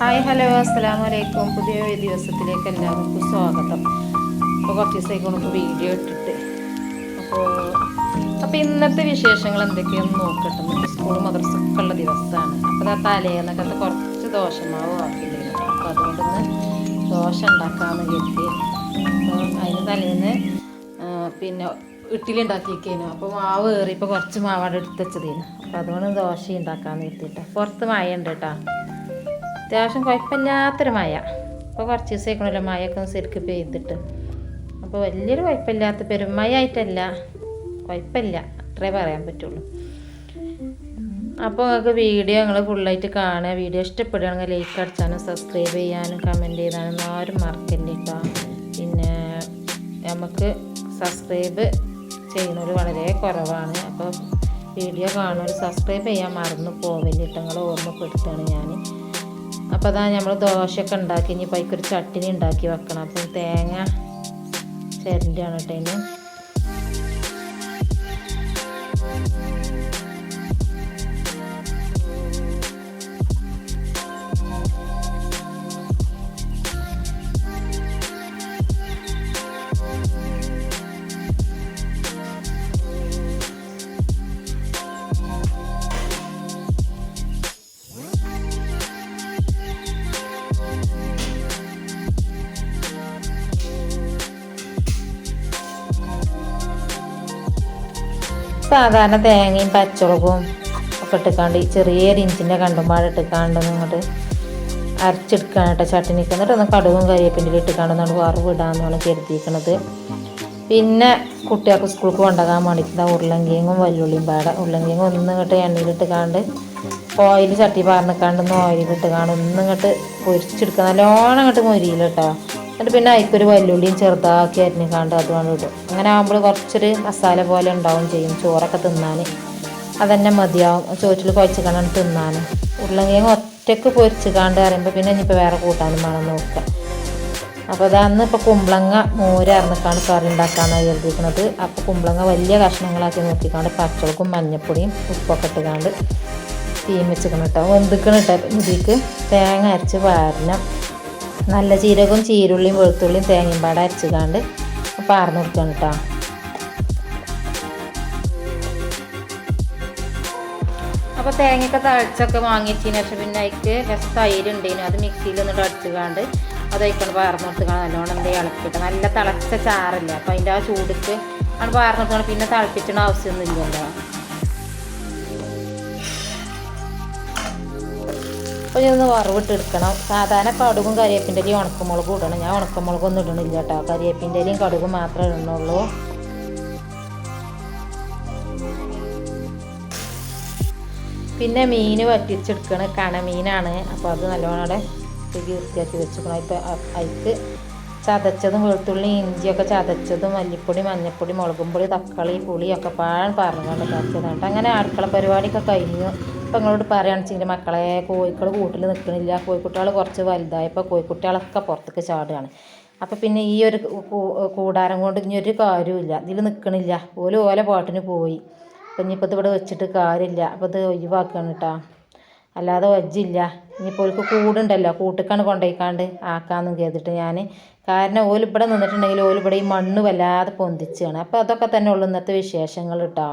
Hi hello അസ്സലാമു വലൈക്കും പുതിയ ദിവസത്തിലേക്ക് എല്ലാവർക്കും സ്വാഗതം. അപ്പോൾ കുറച്ച് ദിവസത്തേക്ക് ഇപ്പോൾ വീഡിയോ ഇട്ടിട്ട്. അപ്പോൾ അപ്പോൾ ഇന്നത്തെ വിശേഷങ്ങൾ എന്തൊക്കെയാണെന്ന് നോക്കട്ടെ. സ്കൂൾ മദ്രസൊക്കെ ദിവസമാണ്. അപ്പോൾ ആ തലേന്നൊക്കെ കുറച്ച് ദോശമാവ് ആക്കിയില്ല അപ്പോൾ അതുകൊണ്ടൊന്ന് ദോശ ഉണ്ടാക്കാമെന്ന് കരുതി. അപ്പോൾ അതിന് തലേന്ന് പിന്നെ ഇഡ്ഡലി ഉണ്ടാക്കിയേക്കേനു. അപ്പോൾ മാവ് കയറി ഇപ്പോൾ കുറച്ച് മാവാട് എടുത്തു വെച്ചതേനു. അപ്പോൾ അതുകൊണ്ട് ദോശ ഉണ്ടാക്കാമെന്ന് കരുതിയിട്ടാണ് പുറത്ത് മഴ ഉണ്ട് കേട്ടോ. അത്യാവശ്യം കുഴപ്പമില്ലാത്തൊരു മഴ. ഇപ്പോൾ കുറച്ച് ദിവസമായിക്കണല്ലോ മഴയൊക്കെ ഒന്ന് ശരിക്കും പെയ്തിട്ട്. അപ്പോൾ വലിയൊരു കുഴപ്പമില്ലാത്ത പെരുമയായിട്ടല്ല കുഴപ്പമില്ല. അത്രേ പറയാൻ പറ്റുള്ളൂ. അപ്പോൾ നിങ്ങൾക്ക് വീഡിയോ നിങ്ങൾ ഫുള്ളായിട്ട് കാണുക. വീഡിയോ ഇഷ്ടപ്പെടുകയാണെങ്കിൽ ലൈക്ക് അടിച്ചാനും സബ്സ്ക്രൈബ് ചെയ്യാനും കമന്റ് ചെയ്താനും ആരും മറക്കല്ലേ കേട്ടോ പിന്നെ നമുക്ക് സബ്സ്ക്രൈബ് ചെയ്യുന്നവർ വളരെ കുറവാണ്. അപ്പോൾ വീഡിയോ കാണുന്നവർ സബ്സ്ക്രൈബ് ചെയ്യാൻ മറന്നു പോവില്ല കേട്ടോ നിങ്ങൾ ഓർമ്മപ്പെടുത്തുകയാണ് ഞാൻ അപ്പോൾ അതാ നമ്മൾ ദോശയൊക്കെ ഉണ്ടാക്കി. ഇനി പൈക്കൊരു ചട്ടിനി ഉണ്ടാക്കി വെക്കണം. അപ്പം തേങ്ങ ചേരണ്ടാണ് കേട്ടോ സാധാരണ തേങ്ങയും പച്ചമുളകും ഒക്കെ ഇട്ടിക്കാണ്ട് ഈ ചെറിയൊരു ഇഞ്ചിന്റെ കണ്ടുമ്പാട് ഇട്ടിക്കാണ്ട് ഇങ്ങോട്ട് അരച്ചെടുക്കുകയാണ് കേട്ടോ ചട്ടിനിക്ക്. എന്നിട്ട് കടുകും കരിയേപ്പിന്റെ ഇട്ടിക്കാണ്ട് നമ്മൾ ഇടാമെന്നാണ് കരുതിയിരിക്കുന്നത് പിന്നെ കുട്ടികൾക്ക് സ്കൂൾക്ക് കൊണ്ടുപോകാൻ വേണ്ടിയിട്ട് ഉരുളങ്കിയങ്ങും വല്ലുള്ളിയും പാടെ ഉരുളങ്കിയങ്ങും ഒന്നും ഇങ്ങോട്ട് എണ്ണയിലിട്ട് കാണ്ട് ഓയിൽ ചട്ടി പാർന്നിക്കാണ്ട് ഒന്ന് ഓയിലിട്ട് കാണ്ട് ഒന്നും ഇങ്ങോട്ട് പൊരിച്ചെടുക്കുക. നല്ലോണം ഇങ്ങോട്ട് മൊരിയില്ല കേട്ടോ. എന്നിട്ട് പിന്നെ അതിക്കൊരു വല്ലുള്ളിയും ചെറുതാക്കി അരിഞ്ഞിക്കാണ്ട് കാണ്ട് അതുകൊണ്ട് ഇടും. അങ്ങനെ ആകുമ്പോൾ കുറച്ചൊരു മസാല പോലെ ഉണ്ടാവും ചെയ്യും ചോറൊക്കെ തിന്നാൻ അതന്നെ മതിയാവും. ചോറ്റിൽ കുഴച്ച് കാണാൻ തിന്നാൻ ഉരുളങ്കിഴങ്ങ് ഒറ്റയ്ക്ക് പൊരിച്ച് അറിയുമ്പോൾ പിന്നെ ഇനിയിപ്പോൾ വേറെ കൂട്ടാനും വേണം നോക്കുക അപ്പോൾ അതാന്ന് ഇപ്പോൾ കുമ്പളങ്ങ മോര് അറിഞ്ഞിക്കാണ് കറി ഉണ്ടാക്കാനാണ് കരുതിയിരിക്കുന്നത് അപ്പോൾ കുമ്പളങ്ങ വലിയ കഷ്ണങ്ങളാക്കി നോക്കിക്കാണ്ട് പച്ചളക്കും മഞ്ഞപ്പൊടിയും ഉപ്പൊക്കെ ഇട്ടുകാണ്ട് തീം വെച്ചിക്കണം കേട്ടോ വെന്തിക്കണം കേട്ടോ ഇതിലേക്ക് തേങ്ങ അരച്ച് വാരണം. നല്ല ജീരകവും ചീരുള്ളിയും വെളുത്തുള്ളിയും തേങ്ങയും പാടെ അരച്ചുകാണ്ട് പാർന്ന് കൊടുക്കണം കേട്ടോ അപ്പോൾ തേങ്ങയൊക്കെ തഴച്ചൊക്കെ വാങ്ങിച്ചതിന് ശേഷം പിന്നെ അതിക്ക് കുറച്ച് തൈര് ഉണ്ടേനു. അത് മിക്സിയിൽ ഒന്നിട്ട് അടിച്ചുകാണ്ട് അത് അതിക്കൊണ്ട് പാർന്ന് കൊടുത്തുകാണ്ട് നല്ലോണം എന്ത് ഇളക്കിട്ട് നല്ല തിളച്ച ചാറില്ല? അപ്പോൾ അതിന്റെ ആ ചൂടിക്ക് ആണ് പാർന്ന് കൊടുക്കണം പിന്നെ തിളപ്പിക്കണ ആവശ്യമൊന്നും അപ്പോൾ ഇതൊന്ന് വറവിട്ട് എടുക്കണം സാധാരണ കടുകും കരിയേപ്പിന്റെ ഇലയും ഉണക്കമുളകും ഇടണം. ഞാൻ ഉണക്കമുളകൊന്നും ഇടണില്ല കേട്ടോ. കരിയേപ്പിന്റെ ഇലയും കടുകും മാത്രമേ ഇടണുള്ളൂ. പിന്നെ മീൻ വറ്റിച്ചെടുക്കണ. കണമീനാണ് അപ്പോൾ അത് നല്ലോണം അവിടെ വൃത്തിയാക്കി വെച്ചേക്കണം. ഇപ്പം അതിക്ക് ചതച്ചതും വെളുത്തുള്ളി ഇഞ്ചിയൊക്കെ ചതച്ചതും മല്ലിപ്പൊടി മഞ്ഞൾപ്പൊടി മുളകും പൊടി തക്കാളി പുളിയൊക്കെ പാഴാൻ പറഞ്ഞുകൊണ്ട് ചതച്ചതാണ്. അങ്ങനെ അടുക്കള പരിപാടിയൊക്കെ കഴിഞ്ഞു. അപ്പോൾ നിങ്ങളോട് പറയുകയാണെന്ന് മക്കളെ കോഴിക്കൾ കൂട്ടിൽ നിൽക്കണില്ല കോഴിക്കുട്ടികൾ കുറച്ച് വലുതായപ്പോൾ കോഴിക്കുട്ടികളൊക്കെ പുറത്തേക്ക് ചാടുകയാണ് അപ്പോൾ പിന്നെ ഈ ഒരു കൂടാരം കൊണ്ട് ഇനി ഒരു കാര്യമില്ല ഇതിൽ നിൽക്കണില്ല ഓൽ ഓല പാട്ടിന് പോയി. അപ്പം ഇനിയിപ്പോൾ ഇത് ഇവിടെ വെച്ചിട്ട് കാര്യമില്ല. അപ്പോൾ ഇത് ഒഴിവാക്കുകയാണ് കേട്ടോ അല്ലാതെ വജ്ജില്ല. ഇനിയിപ്പോൾ ഓൾക്ക് കൂടുണ്ടല്ലോ. കൂട്ടിക്കാണ് കൊണ്ടുപോയിക്കാണ്ട് ആക്കാമെന്നും കരുതിട്ട് ഞാൻ കാരണം ഓൽ ഇവിടെ നിന്നിട്ടുണ്ടെങ്കിൽ ഓൽ ഇവിടെ ഈ മണ്ണ് വല്ലാതെ പൊന്തിച്ചാണ്. അപ്പോൾ അതൊക്കെ തന്നെ ഉള്ളു ഇന്നത്തെ വിശേഷങ്ങൾ കേട്ടോ